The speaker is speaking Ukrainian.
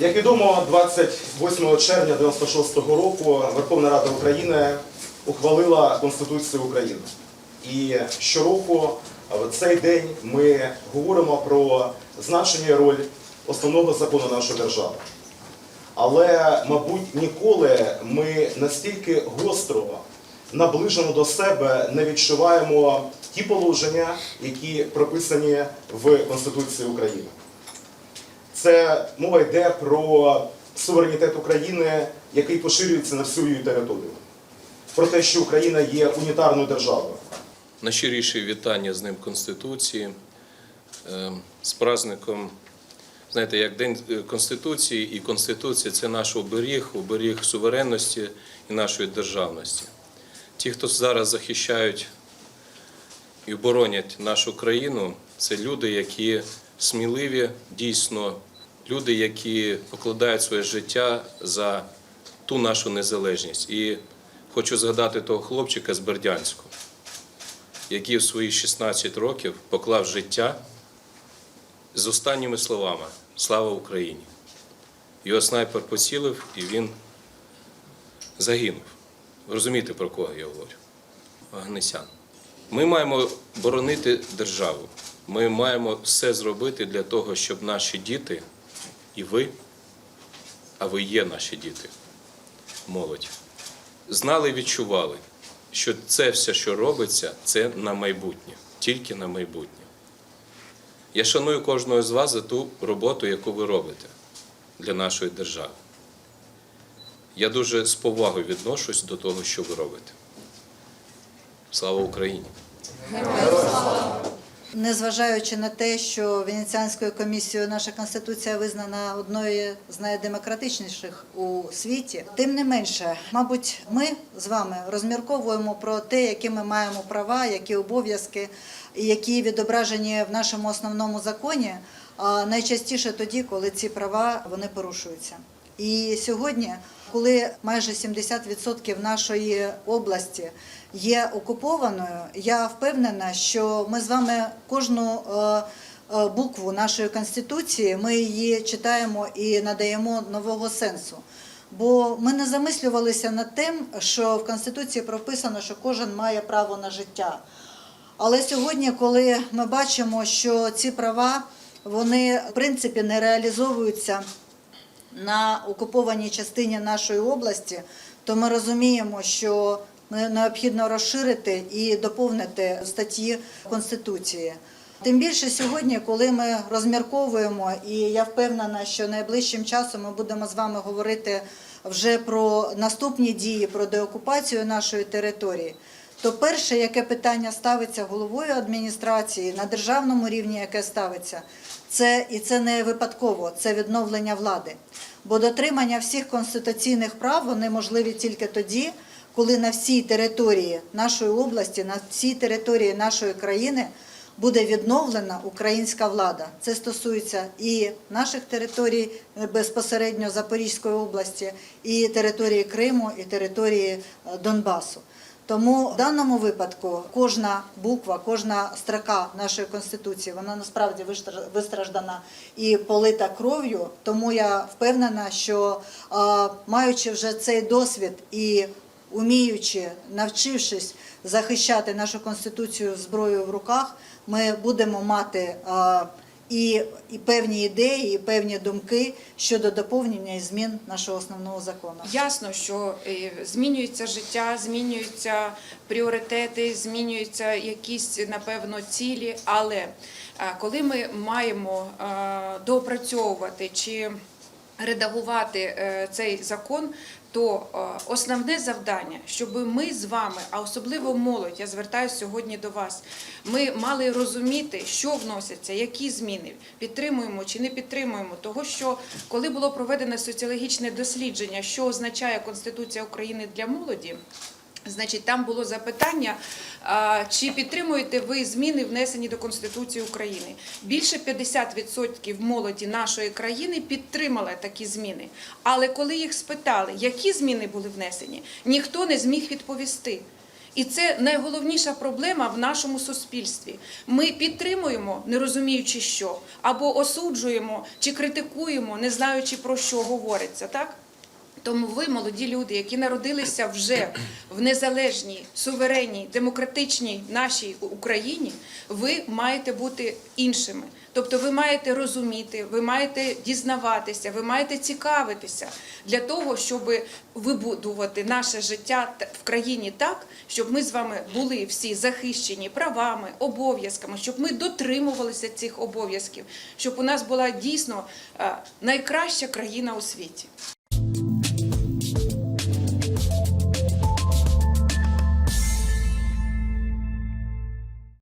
Як відомо, 28 червня 96-го року Верховна Рада України ухвалила Конституцію України. І щороку в цей день ми говоримо про значення роль основного закону нашої держави. Але, мабуть, ніколи ми настільки гостро наближено до себе не відчуваємо ті положення, які прописані в Конституції України. Це мова йде про суверенітет України, який поширюється на всю її територію. Про те, що Україна є унітарною державою. Найщиріші вітання з Днем Конституції, е, з праздником, знаєте, як День е, Конституції, і Конституція це наш оберіг, оберіг суверенності і нашої державності. Ті, хто зараз захищають і боронять нашу країну, це люди, які сміливі, дійсно, люди, які покладають своє життя за ту нашу незалежність. І хочу згадати того хлопчика з Бердянську який в свої 16 років поклав життя з останніми словами Слава Україні! Його снайпер поцілив і він загинув. Ви розумієте, про кого я говорю? Агнесян. Ми маємо боронити державу. Ми маємо все зробити для того, щоб наші діти і ви, а ви є наші діти, молодь, знали і відчували, що це все, що робиться, це на майбутнє, тільки на майбутнє. Я шаную кожного з вас за ту роботу, яку ви робите для нашої держави. Я дуже з повагою відношусь до того, що ви робите. Слава Україні! Незважаючи на те, що Венеціанською комісією наша конституція визнана одною з найдемократичніших у світі, тим не менше, мабуть, ми з вами розмірковуємо про те, які ми маємо права, які обов'язки, які відображені в нашому основному законі. А найчастіше тоді, коли ці права вони порушуються. І сьогодні, коли майже 70% нашої області є окупованою, я впевнена, що ми з вами кожну е, е, букву нашої конституції ми її читаємо і надаємо нового сенсу. Бо ми не замислювалися над тим, що в конституції прописано, що кожен має право на життя. Але сьогодні, коли ми бачимо, що ці права вони в принципі не реалізовуються на окупованій частині нашої області, то ми розуміємо, що необхідно розширити і доповнити статті Конституції. Тим більше сьогодні, коли ми розмірковуємо, і я впевнена, що найближчим часом ми будемо з вами говорити вже про наступні дії, про деокупацію нашої території. То перше, яке питання ставиться головою адміністрації на державному рівні, яке ставиться, це і це не випадково, це відновлення влади. Бо дотримання всіх конституційних прав вони можливі тільки тоді, коли на всій території нашої області, на всій території нашої країни буде відновлена українська влада. Це стосується і наших територій е, безпосередньо Запорізької області, і території Криму, і території е, Донбасу. Тому в даному випадку кожна буква, кожна строка нашої конституції, вона насправді вистраждана і полита кров'ю. Тому я впевнена, що маючи вже цей досвід і уміючи, навчившись захищати нашу конституцію зброєю в руках, ми будемо мати і, і певні ідеї, і певні думки щодо доповнення і змін нашого основного закону. Ясно, що е, змінюється життя, змінюються пріоритети, змінюються якісь, напевно, цілі. Але е, коли ми маємо е, доопрацьовувати чи редагувати цей закон, то е, основне завдання, щоб ми з вами, а особливо молодь, я звертаюся сьогодні до вас, ми мали розуміти, що вносяться, які зміни, підтримуємо чи не підтримуємо. Того, що коли було проведене соціологічне дослідження, що означає Конституція України для молоді. Значить, там було запитання, чи підтримуєте ви зміни, внесені до Конституції України. Більше 50% молоді нашої країни підтримали такі зміни. Але коли їх спитали, які зміни були внесені, ніхто не зміг відповісти. І це найголовніша проблема в нашому суспільстві. Ми підтримуємо, не розуміючи що, або осуджуємо чи критикуємо, не знаючи про що говориться, так? Тому ви, молоді люди, які народилися вже в незалежній, суверенній, демократичній нашій Україні, ви маєте бути іншими. Тобто ви маєте розуміти, ви маєте дізнаватися, ви маєте цікавитися для того, щоб вибудувати наше життя в країні так, щоб ми з вами були всі захищені правами, обов'язками, щоб ми дотримувалися цих обов'язків, щоб у нас була дійсно е, найкраща країна у світі.